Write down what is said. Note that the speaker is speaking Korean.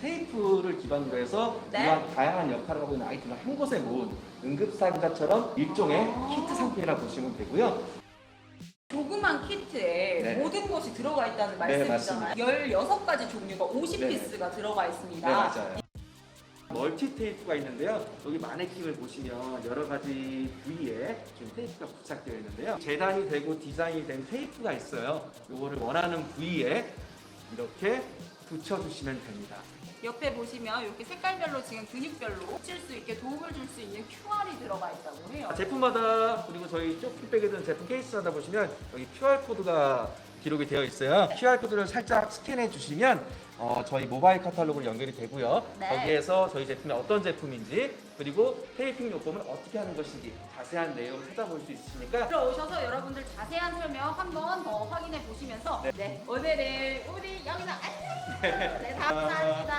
테이프를 기반으로 해서 네. 이러한 다양한 역할을 하고 있는 아이템을 한 곳에 모은 응급상자처럼 일종의 아. 키트 상품이라고 보시면 되고요. 조그만 키트에 네. 모든 것이 들어가 있다는 네, 말씀이잖아요. 16가지 종류가 네. 50피스가 들어가 있습니다. 네, 맞아요. 멀티 테이프가 있는데요. 여기 마네킹을 보시면 여러 가지 부위에 좀 테이프가 부착되어 있는데요. 재단이 되고 디자인이 된 테이프가 있어요. 요거를 원하는 부위에 이렇게 붙여주시면 됩니다. 옆에 보시면 이렇게 색깔별로 지금 근육별로 붙일 수 있게 도움을 줄 수 있는 QR이 들어가 있다고 해요. 제품마다 그리고 저희 쇼핑백에 든 제품 케이스마다 보시면 여기 QR 코드가 기록이 되어 있어요. QR 코드를 살짝 스캔해 주시면 어, 저희 모바일 카탈로그로 연결이 되고요. 네. 거기에서 저희 제품이 어떤 제품인지 그리고 테이핑 요법을 어떻게 하는 것인지 자세한 내용을 찾아볼 수 있으니까 들어오셔서 여러분들 자세한 설명 한번 더 확인해 보시면서 네, 오늘은 우리 영희 来他们仨吃